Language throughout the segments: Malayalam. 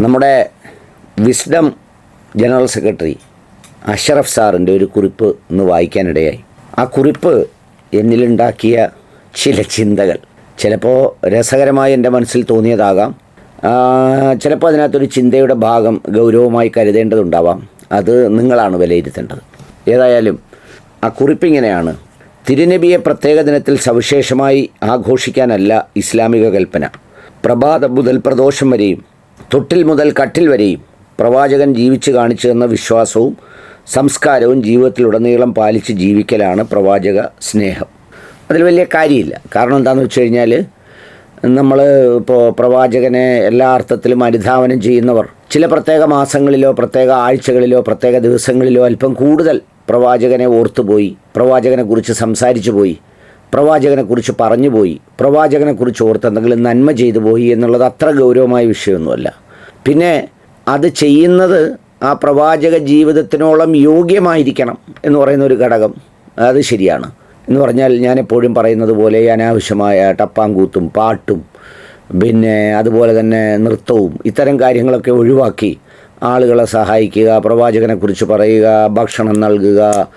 നമ്മുടെ വിസ്ഡം ജനറൽ സെക്രട്ടറി അഷറഫ് സാറിന്റെ ഒരു കുറിപ്പ് ഇന്ന് വായിക്കാനിടയായി. ആ കുറിപ്പ് എന്നിലുണ്ടാക്കിയ ചില ചിന്തകൾ. ചിലപ്പോൾ രസകരമായി എന്റെ മനസ്സിൽ തോന്നിയതാകാം. ചിലപ്പോൾ അതിനകത്തൊരു ചിന്തയുടെ ഭാഗം ഗൗരവമായി കരുതേണ്ടതുണ്ടാവാം. അത് നിങ്ങളാണ് വിലയിരുത്തേണ്ടത്. ഏതായാലും ആ കുറിപ്പിങ്ങനെയാണ് തിരുനബിയെ പ്രത്യേക ദിനത്തിൽ സവിശേഷമായി ആഘോഷിക്കാനല്ല ഇസ്ലാമിക കൽപ്പന. പ്രഭാതം മുതൽ പ്രദോഷം വരെയും തൊട്ടിൽ മുതൽ കട്ടിൽ വരെയും പ്രവാചകൻ ജീവിച്ച് കാണിച്ചു തന്ന വിശ്വാസവും സംസ്കാരവും ജീവിതത്തിലുടനീളം പാലിച്ച് ജീവിക്കലാണ് പ്രവാചക സ്നേഹം. അതിൽ വലിയ കാര്യമില്ല. കാരണം എന്താണെന്ന് വെച്ച് കഴിഞ്ഞാൽ നമ്മൾ ഇപ്പോൾ പ്രവാചകനെ എല്ലാ അർത്ഥത്തിലും അനുധാവനം ചെയ്യുന്നവർ ചില പ്രത്യേക മാസങ്ങളിലോ പ്രത്യേക ആഴ്ചകളിലോ പ്രത്യേക ദിവസങ്ങളിലോ അല്പം കൂടുതൽ പ്രവാചകനെ ഓർത്തുപോയി പ്രവാചകനെക്കുറിച്ച് സംസാരിച്ചു പോയി പ്രവാചകനെക്കുറിച്ച് പറഞ്ഞു പോയി പ്രവാചകനെക്കുറിച്ച് ഓർത്ത് എന്തെങ്കിലും നന്മ ചെയ്തു പോയി എന്നുള്ളത് അത്ര ഗൗരവമായ വിഷയമൊന്നുമല്ല. പിന്നെ അത് ചെയ്യുന്നത് ആ പ്രവാചക ജീവിതത്തിനോളം യോഗ്യമായിരിക്കണം എന്ന് പറയുന്ന ഒരു ഘടകം. അത് ശരിയാണ്. എന്ന് പറഞ്ഞാൽ ഞാൻ എപ്പോഴും പറയുന്നത് പോലെ അനാവശ്യമായ ടപ്പാങ്കൂത്തും പാട്ടും പിന്നെ അതുപോലെ തന്നെ നൃത്തവും ഇത്തരം കാര്യങ്ങളൊക്കെ ഒഴിവാക്കി ആളുകളെ സഹായിക്കുക പ്രവാചകനെക്കുറിച്ച് പറയുക ഭക്ഷണം നൽകുക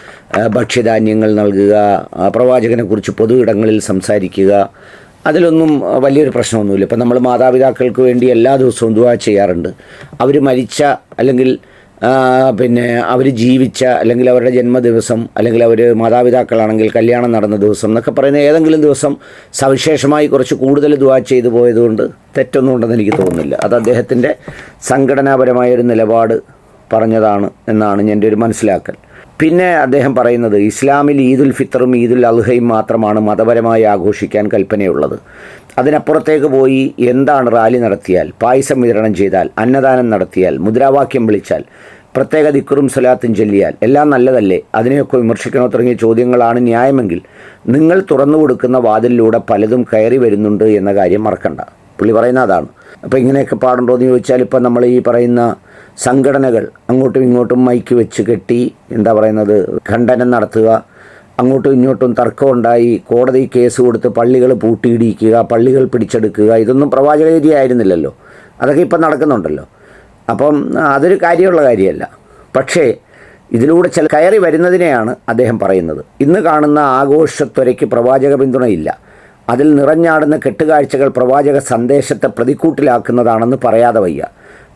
ഭക്ഷ്യധാന്യങ്ങൾ നൽകുക പ്രവാചകനെക്കുറിച്ച് പൊതു ഇടങ്ങളിൽ സംസാരിക്കുക. അതിലൊന്നും വലിയൊരു പ്രശ്നമൊന്നുമില്ല. ഇപ്പം നമ്മൾ മാതാപിതാക്കൾക്ക് വേണ്ടി എല്ലാ ദിവസവും ദുവാ ചെയ്യാറുണ്ട്. അവർ മരിച്ച അല്ലെങ്കിൽ പിന്നെ അവർ ജീവിച്ച അല്ലെങ്കിൽ അവരുടെ ജന്മദിവസം അല്ലെങ്കിൽ അവർ മാതാപിതാക്കളാണെങ്കിൽ കല്യാണം നടന്ന ദിവസം എന്നൊക്കെ പറയുന്ന ഏതെങ്കിലും ദിവസം സവിശേഷമായി കുറച്ച് കൂടുതൽ ദുവാ ചെയ്തു പോയതുകൊണ്ട് തെറ്റൊന്നും ഉണ്ടെന്ന് എനിക്ക് തോന്നുന്നില്ല. അത് അദ്ദേഹത്തിന്റെ സംഘടനാപരമായ ഒരു നിലപാട് പറഞ്ഞതാണ് എന്നാണ് എന്റെ ഒരു മനസ്സിലാക്കൽ. പിന്നെ അദ്ദേഹം പറയുന്നത് ഇസ്ലാമിൽ ഈദുൽ ഫിത്തറും ഈദുൽ അൽഹയും മാത്രമാണ് മതപരമായി ആഘോഷിക്കാൻ കൽപ്പനയുള്ളത്. അതിനപ്പുറത്തേക്ക് പോയി എന്താണ് റാലി നടത്തിയാൽ പായസം വിതരണം ചെയ്താൽ അന്നദാനം നടത്തിയാൽ മുദ്രാവാക്യം വിളിച്ചാൽ പ്രത്യേക ദിക്കറും സ്വലാത്തും ചൊല്ലിയാൽ എല്ലാം നല്ലതല്ലേ? അതിനെയൊക്കെ വിമർശിക്കണോ തുടങ്ങിയ ചോദ്യങ്ങളാണ് ന്യായമെങ്കിൽ നിങ്ങൾ തുറന്നു കൊടുക്കുന്ന വാതിലിലൂടെ പലതും കയറി വരുന്നുണ്ട് എന്ന കാര്യം മറക്കണ്ട. പുള്ളി പറയുന്ന അതാണ്. അപ്പോൾ ഇങ്ങനെയൊക്കെ പാടുണ്ടോ എന്ന് ചോദിച്ചാൽ ഇപ്പം നമ്മൾ ഈ പറയുന്ന സംഘടനകൾ അങ്ങോട്ടും ഇങ്ങോട്ടും മൈക്ക് വെച്ച് കെട്ടി എന്താ പറയുന്നത് ഖണ്ഡനം നടത്തുക അങ്ങോട്ടും ഇങ്ങോട്ടും തർക്കമുണ്ടായി കോടതി കേസ് കൊടുത്ത് പള്ളികൾ പൂട്ടിയിടിക്കുക പള്ളികൾ പിടിച്ചെടുക്കുക ഇതൊന്നും പ്രവാചകരീതി ആയിരുന്നില്ലല്ലോ. അതൊക്കെ ഇപ്പം നടക്കുന്നുണ്ടല്ലോ. അപ്പം അതൊരു കാര്യമുള്ള കാര്യമല്ല. പക്ഷേ ഇതിലൂടെ ചില കയറി വരുന്നതിനെയാണ് അദ്ദേഹം പറയുന്നത്. ഇന്ന് കാണുന്ന ആഘോഷത്വരയ്ക്ക് പ്രവാചക പിന്തുണയില്ല. അതിൽ നിറഞ്ഞാടുന്ന കെട്ടുകാഴ്ചകൾ പ്രവാചക സന്ദേശത്തെ പ്രതിക്കൂട്ടിലാക്കുന്നതാണെന്ന് പറയാതെ വയ്യ.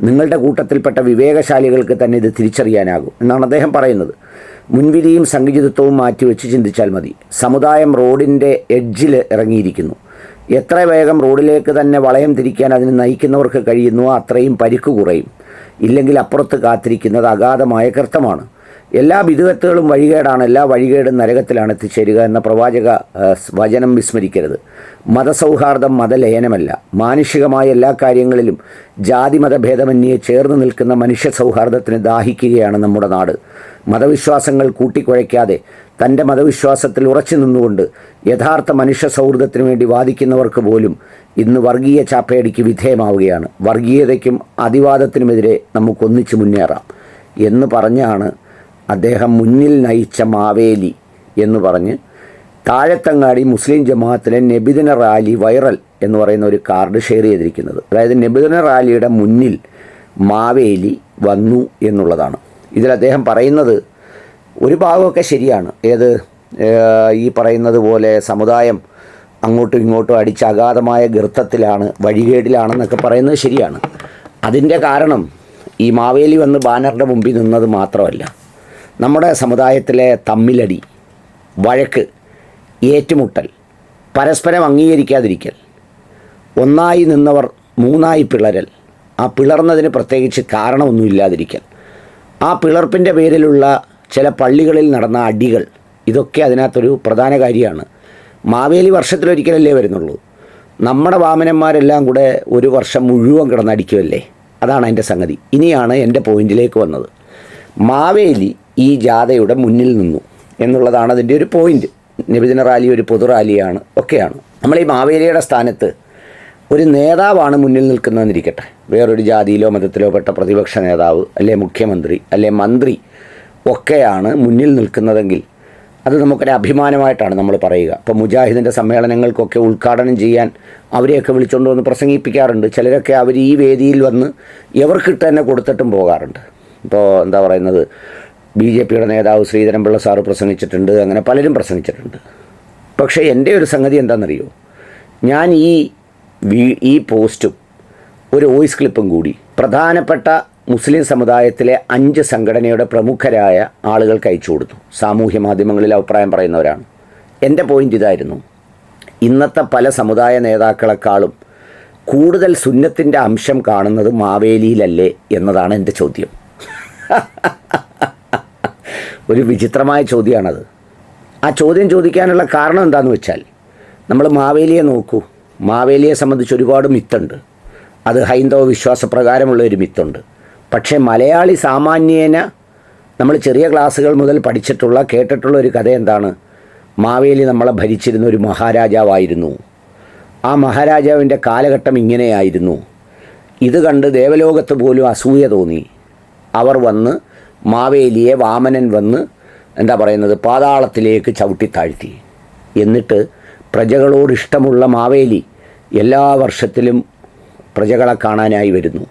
നിങ്ങളുടെ കൂട്ടത്തിൽപ്പെട്ട വിവേകശാലികൾക്ക് തന്നെ ഇത് തിരിച്ചറിയാനാകും എന്നാണ് അദ്ദേഹം പറയുന്നത്. മുൻവിധിയും സംഗീതത്വവും മാറ്റിവെച്ച് ചിന്തിച്ചാൽ മതി. സമുദായം റോഡിന്റെ എഡ്ജിൽ ഇറങ്ങിയിരിക്കുന്നു. എത്ര വേഗം റോഡിലേക്ക് തന്നെ വളയം തിരിക്കാൻ അതിന് നയിക്കുന്നവർക്ക് കഴിയുന്നുവോ അത്രയും പരിക്ക് കുറയും. ഇല്ലെങ്കിൽ അപ്പുറത്ത് കാത്തിരിക്കുന്നത് അഗാധമായ കൃത്തമാണ് എല്ലാ വിധുവത്തുകളും വഴികേടാണ് എല്ലാ വഴികേടും നരകത്തിലാണ് എത്തിച്ചേരുക എന്ന പ്രവാചക വചനം വിസ്മരിക്കരുത്. മതസൗഹാർദ്ദം മതലയനമല്ല. മാനുഷികമായ എല്ലാ കാര്യങ്ങളിലും ജാതി മതഭേദമന്യേ ചേർന്ന് നിൽക്കുന്ന മനുഷ്യ സൗഹാർദ്ദത്തിന് ദാഹിക്കുകയാണ് നമ്മുടെ നാട്. മതവിശ്വാസങ്ങൾ കൂട്ടിക്കുഴയ്ക്കാതെ തന്റെ മതവിശ്വാസത്തിൽ ഉറച്ചു നിന്നുകൊണ്ട് യഥാർത്ഥ മനുഷ്യ സൗഹൃദത്തിനു വേണ്ടി വാദിക്കുന്നവർക്ക് പോലും ഇന്ന് വർഗീയ ചാപ്പയടിക്ക് വിധേയമാവുകയാണ്. വർഗീയതയ്ക്കും അതിവാദത്തിനുമെതിരെ നമുക്കൊന്നിച്ച് മുന്നേറാം എന്ന് പറഞ്ഞാണ് അദ്ദേഹം മുന്നിൽ നയിച്ച മാവേലി എന്ന് പറഞ്ഞ് താഴത്തങ്ങാടി മുസ്ലിം ജമാഅത്തിലെ നബിദിന റാലി വൈറൽ എന്ന് പറയുന്ന ഒരു കാർഡ് ഷെയർ ചെയ്തിരിക്കുന്നത്. അതായത് നബിദിന റാലിയുടെ മുന്നിൽ മാവേലി വന്നു എന്നുള്ളതാണ്. ഇതിൽ അദ്ദേഹം പറയുന്നത് ഒരു ഭാഗമൊക്കെ ശരിയാണ്. ഏത് ഈ പറയുന്നത് പോലെ സമുദായം അങ്ങോട്ടും ഇങ്ങോട്ടും അടിച്ച് അഗാധമായ ഗർത്തത്തിലാണ് വഴികേടിലാണെന്നൊക്കെ പറയുന്നത് ശരിയാണ്. അതിന്റെ കാരണം ഈ മാവേലി വന്ന് ബാനറിന്റെ മുമ്പിൽ നിന്നത് മാത്രമല്ല. നമ്മുടെ സമുദായത്തിലെ തമ്മിലടി വഴക്ക് ഏറ്റുമുട്ടൽ പരസ്പരം അംഗീകരിക്കാതിരിക്കൽ ഒന്നായി നിന്നവർ മൂന്നായി പിളരൽ ആ പിളർന്നതിന് പ്രത്യേകിച്ച് കാരണമൊന്നുമില്ലാതിരിക്കൽ ആ പിളർപ്പിന്റെ പേരിലുള്ള ചില പള്ളികളിൽ നടന്ന അടികൾ ഇതൊക്കെ അതിനകത്തൊരു പ്രധാന കാര്യമാണ്. മാവേലി വർഷത്തിലൊരിക്കലല്ലേ വരുന്നുള്ളൂ? നമ്മുടെ വാമനന്മാരെല്ലാം കൂടെ ഒരു വർഷം മുഴുവൻ കിടന്നടിക്കുമല്ലേ അതാണ് അതിന്റെ സംഗതി. ഇനിയാണ് എന്റെ പോയിന്റിലേക്ക് വന്നത്. മാവേലി ഈ ജാഥയുടെ മുന്നിൽ നിന്നു എന്നുള്ളതാണ് അതിന്റെ ഒരു പോയിന്റ്. നിബിദിന റാലി ഒരു പൊതു റാലിയാണ് ഒക്കെയാണ്. നമ്മൾ ഈ മാവേലിയുടെ സ്ഥാനത്ത് ഒരു നേതാവാണ് മുന്നിൽ നിൽക്കുന്നതെന്നിരിക്കട്ടെ. വേറൊരു ജാതിയിലോ മതത്തിലോ പെട്ട പ്രതിപക്ഷ നേതാവ് അല്ലെ മുഖ്യമന്ത്രി അല്ലെ മന്ത്രി ഒക്കെയാണ് മുന്നിൽ നിൽക്കുന്നതെങ്കിൽ അത് നമുക്കൊരു അഭിമാനമായിട്ടാണ് നമ്മൾ പറയുക. ഇപ്പോൾ മുജാഹിദിന്റെ സമ്മേളനങ്ങൾക്കൊക്കെ ഉദ്ഘാടനം ചെയ്യാൻ അവരെയൊക്കെ വിളിച്ചുകൊണ്ട് വന്ന് പ്രസംഗിപ്പിക്കാറുണ്ട്. ചിലരൊക്കെ അവർ ഈ വേദിയിൽ വന്ന് എവർക്കിട്ട് തന്നെ കൊടുത്തിട്ടും പോകാറുണ്ട്. ഇപ്പോൾ എന്താ പറയുന്നത്? ബി ജെ പിയുടെ നേതാവ് ശ്രീധരൻപിള്ള സാറ് പ്രസംഗിച്ചിട്ടുണ്ട് അങ്ങനെ പലരും പ്രസംഗിച്ചിട്ടുണ്ട്. പക്ഷേ എന്റെ ഒരു സംഗതി എന്താണെന്നറിയോ? ഞാൻ ഈ ഈ പോസ്റ്റും ഒരു വോയിസ് ക്ലിപ്പും കൂടി പ്രധാനപ്പെട്ട മുസ്ലിം സമുദായത്തിലെ അഞ്ച് സംഘടനയുടെ പ്രമുഖരായ ആളുകൾക്ക് അയച്ചു കൊടുത്തു. സാമൂഹ്യ മാധ്യമങ്ങളിൽ അഭിപ്രായം പറയുന്നവരാണ്. എന്റെ പോയിന്റ് ഇതായിരുന്നു. ഇന്നത്തെ പല സമുദായ നേതാക്കളെക്കാളും കൂടുതൽ സുന്നത്തിന്റെ അംശം കാണുന്നത് മാവേലിയിലല്ലേ എന്നതാണ് എന്റെ ചോദ്യം. ഒരു വിചിത്രമായ ചോദ്യമാണത്. ആ ചോദ്യം ചോദിക്കാനുള്ള കാരണം എന്താണെന്ന് വെച്ചാൽ നമ്മൾ മാവേലിയെ നോക്കൂ. മാവേലിയെ സംബന്ധിച്ച് ഒരുപാട് മിത്തുണ്ട്. അത് ഹൈന്ദവ വിശ്വാസപ്രകാരമുള്ള ഒരു മിത്തുണ്ട്. പക്ഷേ മലയാളി സാമാന്യേന നമ്മൾ ചെറിയ ക്ലാസ്സുകൾ മുതൽ പഠിച്ചിട്ടുള്ള കേട്ടിട്ടുള്ള ഒരു കഥ എന്താണ്? മാവേലി നമ്മളെ ഭരിച്ചിരുന്ന ഒരു മഹാരാജാവായിരുന്നു. ആ മഹാരാജാവിന്റെ കാലഘട്ടം ഇങ്ങനെയായിരുന്നു. ഇത് കണ്ട് ദേവലോകത്ത് പോലും അസൂയ തോന്നി. അവർ വന്ന് മാവേലിയെ വാമനൻ വന്ന് എന്താ പറയുന്നത് പാതാളത്തിലേക്ക് ചവിട്ടി താഴ്ത്തി. എന്നിട്ട് പ്രജകളോട് ഇഷ്ടമുള്ള മാവേലി എല്ലാ വർഷത്തിലും പ്രജകളെ കാണാനായി വരുന്നു.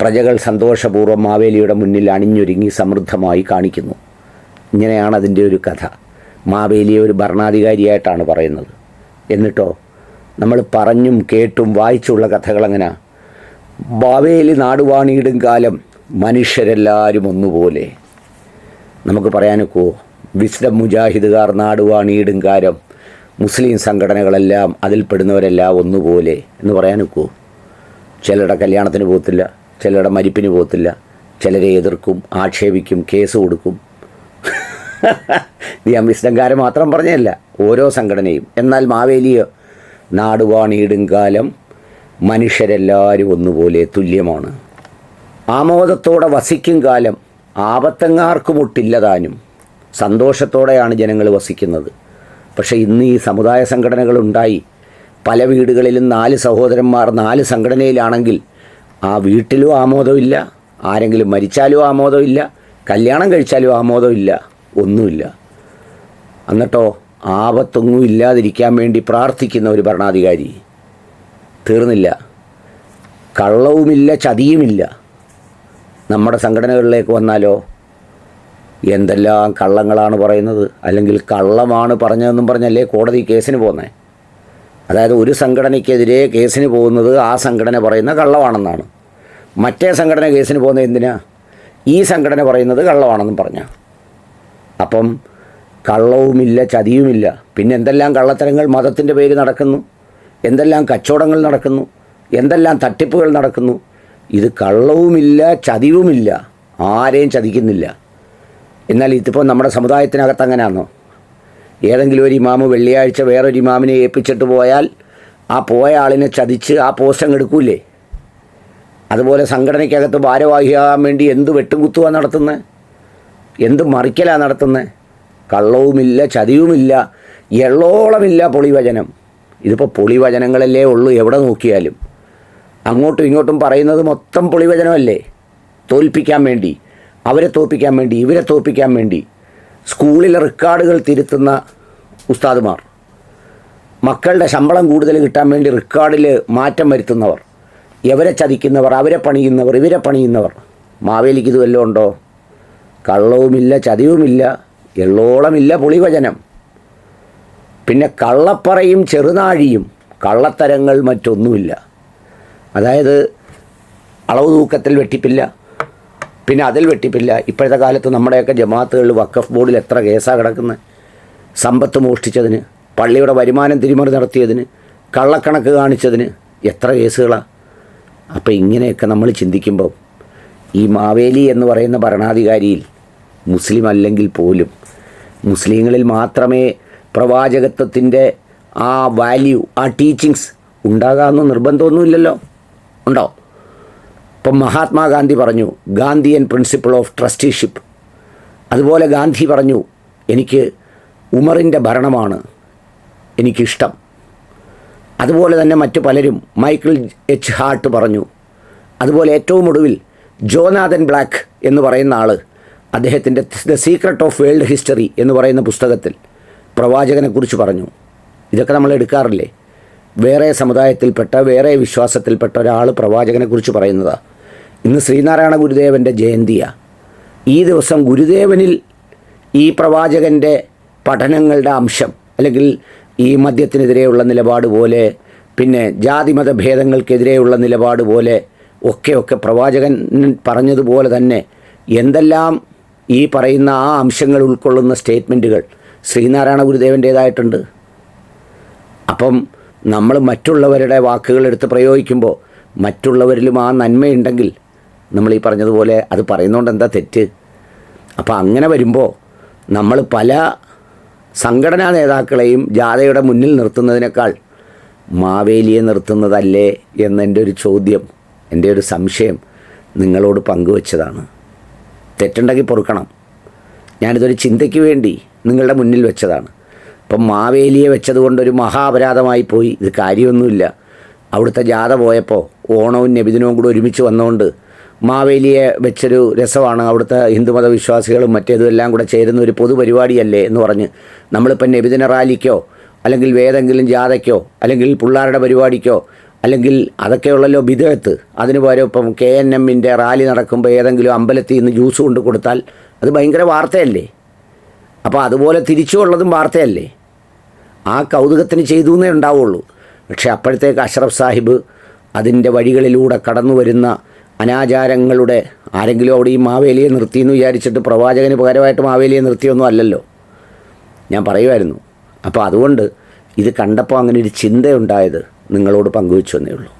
പ്രജകൾ സന്തോഷപൂർവം മാവേലിയുടെ മുന്നിൽ അണിഞ്ഞൊരുങ്ങി സമൃദ്ധമായി കാണിക്കുന്നു. ഇങ്ങനെയാണ് അതിന്റെ ഒരു കഥ. മാവേലിയെ ഒരു ഭരണാധികാരിയായിട്ടാണ് പറയുന്നത്. എന്നിട്ടോ നമ്മൾ പറഞ്ഞും കേട്ടും വായിച്ചുള്ള കഥകളെങ്ങനെ? മാവേലി നാടുവാണിയിടും കാലം മനുഷ്യരെല്ലാവരും ഒന്നുപോലെ. നമുക്ക് പറയാനൊക്കോ വിസ്ഡം മുജാഹിദുകാർ നാടുവാണീടുംകാരം മുസ്ലിം സംഘടനകളെല്ലാം അതിൽപ്പെടുന്നവരെല്ലാം ഒന്നുപോലെ എന്ന് പറയാനൊക്കോ. ചിലരുടെ കല്യാണത്തിന് പോകത്തില്ല ചിലരുടെ മരിപ്പിന് പോകത്തില്ല ചിലരെ എതിർക്കും ആക്ഷേപിക്കും കേസ് കൊടുക്കും. നീ വിസ്ഡംകാരെ മാത്രം പറഞ്ഞല്ല ഓരോ സംഘടനയും. എന്നാൽ മാവേലിയ നാടുവാണീടും കാലം മനുഷ്യരെല്ലാവരും ഒന്നുപോലെ തുല്യമാണ്. ആമോദത്തോടെ വസിക്കും കാലം ആപത്തങ്ങാർക്ക് ആപത്തങ്ങാർക്കുമൊട്ടില്ലതാനും സന്തോഷത്തോടെയാണ് ജനങ്ങൾ വസിക്കുന്നത്. പക്ഷേ ഇന്ന് ഈ സമുദായ സംഘടനകളുണ്ടായി പല വീടുകളിലും നാല് സഹോദരന്മാർ നാല് സംഘടനയിലാണെങ്കിൽ ആ വീട്ടിലും ആമോദമില്ല ആരെങ്കിലും മരിച്ചാലും ആമോദമില്ല കല്യാണം കഴിച്ചാലും ആമോദമില്ല ഒന്നുമില്ല. എന്നിട്ടോ ആപത്തൊന്നും ഇല്ലാതിരിക്കാൻ വേണ്ടി പ്രാർത്ഥിക്കുന്ന ഒരു ഭരണാധികാരി തീർന്നില്ല. കള്ളവുമില്ല ചതിയുമില്ല. നമ്മുടെ സംഘടനകളിലേക്ക് വന്നാലോ? എന്തെല്ലാം കള്ളങ്ങളാണ് പറയുന്നത്? അല്ലെങ്കിൽ കള്ളമാണ് പറഞ്ഞതെന്നും പറഞ്ഞല്ലേ കോടതി കേസിന് പോകുന്നത് അതായത് ഒരു സംഘടനയ്ക്കെതിരെ കേസിന് പോകുന്നത് ആ സംഘടന പറയുന്ന കള്ളമാണെന്നാണ്. മറ്റേ സംഘടന കേസിന് പോകുന്നത് എന്തിനാ? ഈ സംഘടന പറയുന്നത് കള്ളമാണെന്നും പറഞ്ഞ. അപ്പം കള്ളവുമില്ല ചതിയുമില്ല. പിന്നെ എന്തെല്ലാം കള്ളത്തരങ്ങൾ മതത്തിന്റെ പേര് നടക്കുന്നു? എന്തെല്ലാം കച്ചവടങ്ങൾ നടക്കുന്നു? എന്തെല്ലാം തട്ടിപ്പുകൾ നടക്കുന്നു? ഇത് കള്ളവുമില്ല ചതിവുമില്ല. ആരെയും ചതിക്കുന്നില്ല. എന്നാൽ ഇതിപ്പോൾ നമ്മുടെ സമുദായത്തിനകത്ത് അങ്ങനെയാണോ ഏതെങ്കിലും ഒരു ഇമാമ് വെള്ളിയാഴ്ച വേറൊരു ഇമാമിനെ ഏൽപ്പിച്ചിട്ട് പോയാൽ ആ പോയ ആളിനെ ചതിച്ച് ആ പോസ്റ്റ് അങ്ങ് എടുക്കൂലേ? അതുപോലെ സംഘടനയ്ക്കകത്ത് ഭാരവാഹിയാകാൻ വേണ്ടി എന്ത് വെട്ടുകുത്തുവാണ് നടത്തുന്നത് എന്ത് മറിക്കലാണ് നടത്തുന്നത് കള്ളവുമില്ല ചതിവുമില്ല എള്ളോളമില്ല പൊളിവചനം. ഇതിപ്പോൾ പൊളിവചനങ്ങളല്ലേ ഉള്ളൂ എവിടെ നോക്കിയാലും. അങ്ങോട്ടും ഇങ്ങോട്ടും പറയുന്നത് മൊത്തം പൊളിവചനമല്ലേ? തോൽപ്പിക്കാൻ വേണ്ടി അവരെ തോൽപ്പിക്കാൻ വേണ്ടി ഇവരെ തോൽപ്പിക്കാൻ വേണ്ടി സ്കൂളിലെ റെക്കോർഡുകൾ തിരുത്തുന്ന ഉസ്താദുമാർ മക്കളുടെ ശമ്പളം കൂടുതൽ കിട്ടാൻ വേണ്ടി റെക്കോർഡിൽ മാറ്റം വരുത്തുന്നവർ എവരെ ചതിക്കുന്നവർ അവരെ പണിയുന്നവർ ഇവരെ പണിയുന്നവർ. മാവേലിക്ക് ഇത് വല്ലതും ഉണ്ടോ? കള്ളവുമില്ല ചതിവുമില്ല എള്ളോളമില്ല പൊളിവചനം. പിന്നെ കള്ളപ്പറയും ചെറുനാഴിയും കള്ളത്തരങ്ങൾ മറ്റൊന്നുമില്ല. അതായത് അളവ് തൂക്കത്തിൽ വെട്ടിപ്പില്ല. പിന്നെ അതിൽ വെട്ടിപ്പില്ല. ഇപ്പോഴത്തെ കാലത്ത് നമ്മുടെയൊക്കെ ജമാഅത്തുകളിൽ വഖഫ് ബോർഡിൽ എത്ര കേസാണ് കിടക്കുന്നത് സമ്പത്ത് മോഷ്ടിച്ചതിന് പള്ളിയുടെ വരുമാനം തിരിമറി നടത്തിയതിന് കള്ളക്കണക്ക് കാണിച്ചതിന് എത്ര കേസുകളാണ് അപ്പോൾ ഇങ്ങനെയൊക്കെ നമ്മൾ ചിന്തിക്കുമ്പോൾ ഈ മാവേലി എന്ന് പറയുന്ന ഭരണാധികാരിയിൽ മുസ്ലിം അല്ലെങ്കിൽ പോലും മുസ്ലിങ്ങളിൽ മാത്രമേ പ്രവാചകത്വത്തിന്റെ ആ വാല്യൂ ആ ടീച്ചിങ്സ് ഉണ്ടാകാമെന്ന് നിർബന്ധമൊന്നുമില്ലല്ലോ. ഉണ്ടോ? ഇപ്പം മഹാത്മാഗാന്ധി പറഞ്ഞു ഗാന്ധിയൻ പ്രിൻസിപ്പിൾ ഓഫ് ട്രസ്റ്റിഷിപ്പ് അതുപോലെ ഗാന്ധി പറഞ്ഞു എനിക്ക് ഉമറിന്റെ ഭരണമാണ് എനിക്കിഷ്ടം. അതുപോലെ തന്നെ മറ്റു പലരും മൈക്കിൾ എച്ച് ഹാർട്ട് പറഞ്ഞു അതുപോലെ ഏറ്റവും ഒടുവിൽ ജോനാഥൻ ബ്ലാക്ക് എന്ന് പറയുന്ന ആൾ അദ്ദേഹത്തിന്റെ the secret of world history എന്ന് പറയുന്ന പുസ്തകത്തിൽ പ്രവാചകനെക്കുറിച്ച് പറഞ്ഞു. ഇതൊക്കെ നമ്മൾ എടുക്കാറില്ലേ? വേറെ സമുദായത്തിൽപ്പെട്ട വേറെ വിശ്വാസത്തിൽപ്പെട്ട ഒരാൾ പ്രവാചകനെക്കുറിച്ച് പറയുന്നതാണ് ഇന്ന് ശ്രീനാരായണ ഗുരുദേവന്റെ ജയന്തിയാണ് ഈ ദിവസം ഗുരുദേവനിൽ ഈ പ്രവാചകന്റെ പഠനങ്ങളുടെ അംശം അല്ലെങ്കിൽ ഈ മദ്യത്തിനെതിരെയുള്ള നിലപാട് പോലെ പിന്നെ ജാതിമത ഭേദങ്ങൾക്കെതിരെയുള്ള നിലപാട് പോലെ ഒക്കെ ഒക്കെ പ്രവാചകൻ പറഞ്ഞതുപോലെ തന്നെ എന്തെല്ലാം ഈ പറയുന്ന ആ അംശങ്ങൾ ഉൾക്കൊള്ളുന്ന സ്റ്റേറ്റ്മെന്റുകൾ ശ്രീനാരായണ ഗുരുദേവന്റേതായിട്ടുണ്ട് അപ്പം നമ്മൾ മറ്റുള്ളവരുടെ വാക്കുകൾ എടുത്ത് പ്രയോഗിക്കുമ്പോൾ മറ്റുള്ളവരിലും ആ നന്മയുണ്ടെങ്കിൽ നമ്മൾ ഈ പറഞ്ഞതുപോലെ അത് പറയുന്നതുകൊണ്ട് എന്താ തെറ്റ്? അപ്പോൾ അങ്ങനെ വരുമ്പോൾ നമ്മൾ പല സംഘടനാ നേതാക്കളെയും ജാഥയുടെ മുന്നിൽ നിർത്തുന്നതിനേക്കാൾ മാവേലിയെ നിർത്തുന്നതല്ലേ എന്നെന്റെ ഒരു ചോദ്യം എന്റെ ഒരു സംശയം നിങ്ങളോട് പങ്കുവച്ചതാണ്. തെറ്റുണ്ടെങ്കിൽ പൊറുക്കണം. ഞാനിതൊരു ചിന്തയ്ക്ക് വേണ്ടി നിങ്ങളുടെ മുന്നിൽ വെച്ചതാണ്. ഇപ്പം മാവേലിയെ വെച്ചതുകൊണ്ടൊരു മഹാ മഹാപരാധമായി പോയി. ഇത് കാര്യമൊന്നുമില്ല. അവിടുത്തെ ജാഥ പോയപ്പോൾ ഓണവും നബിദിനവും കൂടെ ഒരുമിച്ച് വന്നുകൊണ്ട് മാവേലിയെ വെച്ചൊരു രസമാണ്. അവിടുത്തെ ഹിന്ദുമത വിശ്വാസികളും മറ്റേതും എല്ലാം കൂടെ ചേരുന്ന ഒരു പൊതുപരിപാടിയല്ലേ എന്ന് പറഞ്ഞ് നമ്മളിപ്പം നബിദിന റാലിക്കോ അല്ലെങ്കിൽ വേതെങ്കിലും ജാഥയ്ക്കോ അല്ലെങ്കിൽ പിള്ളേരുടെ പരിപാടിക്കോ അല്ലെങ്കിൽ അതൊക്കെയുള്ളല്ലോ ബിദത്ത്. അതിന് പകരം ഇപ്പം കെ എൻ എമ്മിന്റെ റാലി നടക്കുമ്പോൾ ഏതെങ്കിലും അമ്പലത്തിൽ നിന്ന് ജ്യൂസ് കൊണ്ട് കൊടുത്താൽ അത് ഭയങ്കര വാർത്തയല്ലേ? അപ്പോൾ അതുപോലെ തിരിച്ചുള്ളതും വാർത്തയല്ലേ? ആ കൗതുകത്തിന് ചെയ്തു എന്നേ ഉണ്ടാവുള്ളൂ. പക്ഷേ അപ്പോഴത്തേക്ക് അഷ്റഫ് സാഹിബ് അതിന്റെ വഴികളിലൂടെ കടന്നു വരുന്ന അനാചാരങ്ങളുടെ ആരെങ്കിലും അവിടെ ഈ മാവേലിയെ നിർത്തിയെന്ന് വിചാരിച്ചിട്ട് പ്രവാചകന് പകരമായിട്ട് മാവേലിയെ നിർത്തിയൊന്നും അല്ലല്ലോ. ഞാൻ പറയുമായിരുന്നു. അപ്പോൾ അതുകൊണ്ട് ഇത് കണ്ടപ്പോൾ അങ്ങനെ ഒരു ചിന്തയുണ്ടായത് നിങ്ങളോട് പങ്കുവെച്ചു എന്നേ ഉള്ളൂ.